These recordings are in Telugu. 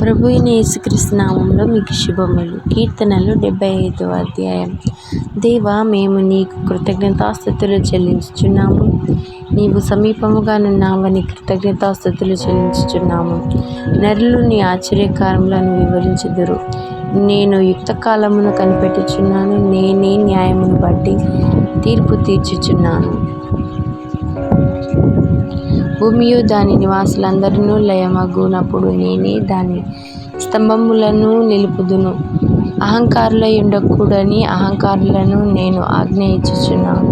ప్రభు అయిన నామంలో మీకు శుభములు. కీర్తనలు డెబ్బై ఐదో అధ్యాయం. దేవా మేము నీకు కృతజ్ఞతాస్థుతులు చెల్లించుచున్నాము. నీవు సమీపముగా నున్నావని కృతజ్ఞతాస్థుతులు చెల్లించుచున్నాము. నరులు నీ ఆశ్చర్యకారములను వివరించుదురు. నేను యుక్త కాలమును కనిపెట్టుచున్నాను. నేనే న్యాయమును బట్టి తీర్పు తీర్చుచున్నాను. భూమియు దాని నివాసులందరూ లయమగునప్పుడు నేనే దాని స్తంభములను నిలుపుదును. అహంకారులై ఉండకూడని అహంకారులను నేను ఆజ్ఞ ఇచ్చుచున్నాను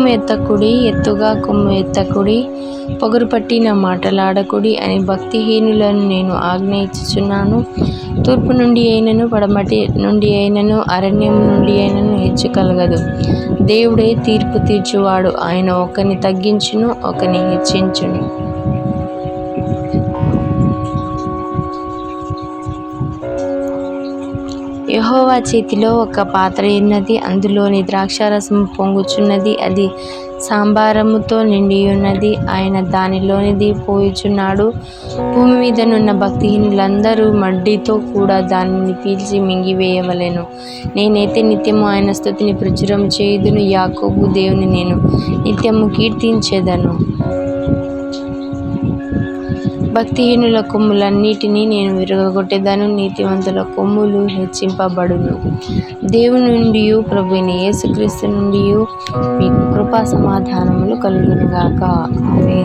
కొమ్ము ఎత్తకుడి ఎత్తుగా కొమ్ము ఎత్తకుడి పొగరు పట్టిన మాటలాడకుడి అని భక్తిహీనులను నేను ఆజ్ఞ ఇచ్చుచున్నాను తూర్పు నుండి అయినను పడమటి నుండి అయినను అరణ్యం నుండి అయినను హెచ్చు కలగదు. దేవుడే తీర్పు తీర్చువాడు. ఆయన ఒకని తగ్గించును ఒకని హెచ్చించును. యహోవా చేతిలో ఒక పాత్ర ఉన్నది. అందులోని ద్రాక్షారసం పొంగుచున్నది. అది సాంబారముతో నిండియున్నది. ఆయన దానిలోనిది పోయిచున్నాడు. భూమి మీదనున్న భక్తిహీనులందరూ మడ్డితో కూడా దానిని పీల్చి మింగివేయవలేను. నేనైతే నిత్యము ఆయన స్థుతిని ప్రచురం చేయుదును. యాకోబు దేవుని నేను నిత్యము కీర్తించేదను. భక్తిహీనుల కొమ్ములన్నిటినీ నేను విరగొట్టేదను నీతివంతుల కొమ్ములు హెచ్చింపబడును. దేవుని నుండి ప్రభుని యేసుక్రీస్తు నుండి మీకు కృపా సమాధానములు కలుగునుగాక. ఆమె